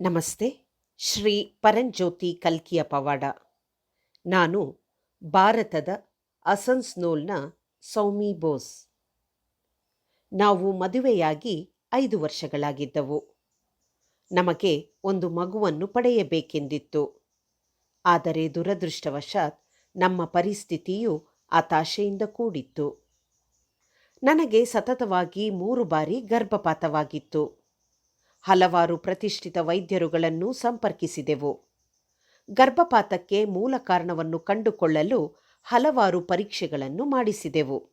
ನಮಸ್ತೆ, ಶ್ರೀ ಪರಂಜ್ಯೋತಿ ಕಲ್ಕಿಯ ಪವಾಡ. ನಾನು ಭಾರತದ ಅಸನ್ಸ್ನೋಲ್ನ ಸೌಮಿ ಬೋಸ್. ನಾವು ಮದುವೆಯಾಗಿ ಐದು ವರ್ಷಗಳಾಗಿದ್ದವು. ನಮಗೆ ಒಂದು ಮಗುವನ್ನು ಪಡೆಯಬೇಕೆಂದಿತ್ತು. ಆದರೆ ದುರದೃಷ್ಟವಶಾತ್ ನಮ್ಮ ಪರಿಸ್ಥಿತಿಯು ಹತಾಶೆಯಿಂದ ಕೂಡಿತ್ತು. ನನಗೆ ಸತತವಾಗಿ ಮೂರು ಬಾರಿ ಗರ್ಭಪಾತವಾಗಿತ್ತು. ಹಲವಾರು ಪ್ರತಿಷ್ಠಿತ ವೈದ್ಯರುಗಳನ್ನು ಸಂಪರ್ಕಿಸಿದೆವು. ಗರ್ಭಪಾತಕ್ಕೆ ಮೂಲ ಕಾರಣವನ್ನು ಕಂಡುಕೊಳ್ಳಲು ಹಲವಾರು ಪರೀಕ್ಷೆಗಳನ್ನು ಮಾಡಿಸಿದೆವು.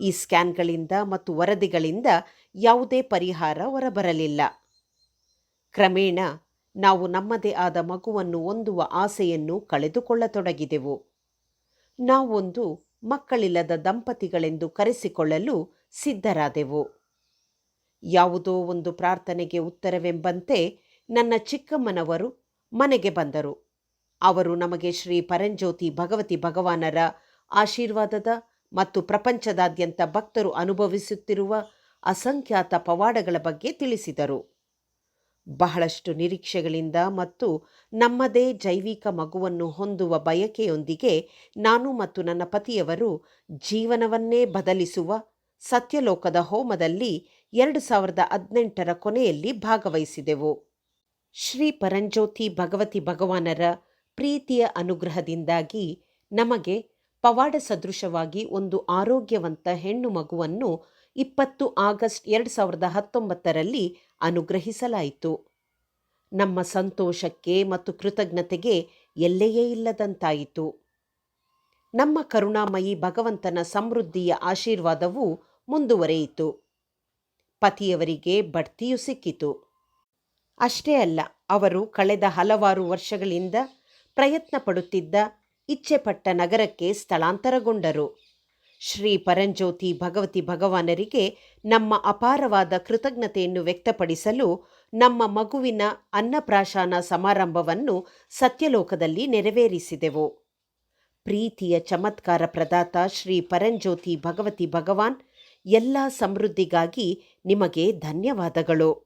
ಈ ಸ್ಕ್ಯಾನ್ಗಳಿಂದ ಮತ್ತು ವರದಿಗಳಿಂದ ಯಾವುದೇ ಪರಿಹಾರ ಹೊರಬರಲಿಲ್ಲ. ಕ್ರಮೇಣ ನಾವು ನಮ್ಮದೇ ಆದ ಮಗುವನ್ನು ಹೊಂದುವ ಆಸೆಯನ್ನು ಕಳೆದುಕೊಳ್ಳತೊಡಗಿದೆವು. ನಾವೊಂದು ಮಕ್ಕಳಿಲ್ಲದ ದಂಪತಿಗಳೆಂದು ಕರೆಸಿಕೊಳ್ಳಲು ಸಿದ್ಧರಾದೆವು. ಯಾವುದೋ ಒಂದು ಪ್ರಾರ್ಥನೆಗೆ ಉತ್ತರವೆಂಬಂತೆ ನನ್ನ ಚಿಕ್ಕಮ್ಮನವರು ಮನೆಗೆ ಬಂದರು. ಅವರು ನಮಗೆ ಶ್ರೀ ಪರಂಜ್ಯೋತಿ ಭಗವತಿ ಭಗವಾನರ ಆಶೀರ್ವಾದದ ಮತ್ತು ಪ್ರಪಂಚದಾದ್ಯಂತ ಭಕ್ತರು ಅನುಭವಿಸುತ್ತಿರುವ ಅಸಂಖ್ಯಾತ ಪವಾಡಗಳ ಬಗ್ಗೆ ತಿಳಿಸಿದರು. ಬಹಳಷ್ಟು ನಿರೀಕ್ಷೆಗಳಿಂದ ಮತ್ತು ನಮ್ಮದೇ ಜೈವಿಕ ಮಗುವನ್ನು ಹೊಂದುವ ಬಯಕೆಯೊಂದಿಗೆ ನಾನು ಮತ್ತು ನನ್ನ ಪತಿಯವರು ಜೀವನವನ್ನೇ ಬದಲಿಸುವ ಸತ್ಯಲೋಕದ ಹೋಮದಲ್ಲಿ ಎರಡು ಸಾವಿರದ ಹದಿನೆಂಟರ ಕೊನೆಯಲ್ಲಿ ಭಾಗವಹಿಸಿದೆವು. ಶ್ರೀ ಪರಂಜ್ಯೋತಿ ಭಗವತಿ ಭಗವಾನರ ಪ್ರೀತಿಯ ಅನುಗ್ರಹದಿಂದಾಗಿ ನಮಗೆ ಪವಾಡ ಸದೃಶವಾಗಿ ಒಂದು ಆರೋಗ್ಯವಂತ ಹೆಣ್ಣು ಮಗುವನ್ನು ಇಪ್ಪತ್ತು ಆಗಸ್ಟ್ ಎರಡು ಸಾವಿರದ ಹತ್ತೊಂಬತ್ತರಲ್ಲಿ ಅನುಗ್ರಹಿಸಲಾಯಿತು. ನಮ್ಮ ಸಂತೋಷಕ್ಕೆ ಮತ್ತು ಕೃತಜ್ಞತೆಗೆ ಎಲ್ಲೆಯೇ ಇಲ್ಲದಂತಾಯಿತು. ನಮ್ಮ ಕರುಣಾಮಯಿ ಭಗವಂತನ ಸಮೃದ್ಧಿಯ ಆಶೀರ್ವಾದವು ಮುಂದುವರೆಯಿತು. ಪತಿಯವರಿಗೆ ಬಡ್ತಿಯು ಸಿಕ್ಕಿತು. ಅಷ್ಟೇ ಅಲ್ಲ, ಅವರು ಕಳೆದ ಹಲವಾರು ವರ್ಷಗಳಿಂದ ಪ್ರಯತ್ನ ಪಡುತ್ತಿದ್ದ ಇಚ್ಛೆಪಟ್ಟ ನಗರಕ್ಕೆ ಸ್ಥಳಾಂತರಗೊಂಡರು. ಶ್ರೀ ಪರಂಜ್ಯೋತಿ ಭಗವತಿ ಭಗವಾನರಿಗೆ ನಮ್ಮ ಅಪಾರವಾದ ಕೃತಜ್ಞತೆಯನ್ನು ವ್ಯಕ್ತಪಡಿಸಲು ನಮ್ಮ ಮಗುವಿನ ಅನ್ನಪ್ರಾಶಾನ ಸಮಾರಂಭವನ್ನು ಸತ್ಯಲೋಕದಲ್ಲಿ ನೆರವೇರಿಸಿದೆವು. ಪ್ರೀತಿಯ ಚಮತ್ಕಾರ ಪ್ರದಾತ ಶ್ರೀ ಪರಂಜ್ಯೋತಿ ಭಗವತಿ ಭಗವಾನ್ ಎಲ್ಲ ಸಮೃದ್ಧಿಗಾಗಿ ನಿಮಗೆ ಧನ್ಯವಾದಗಳು.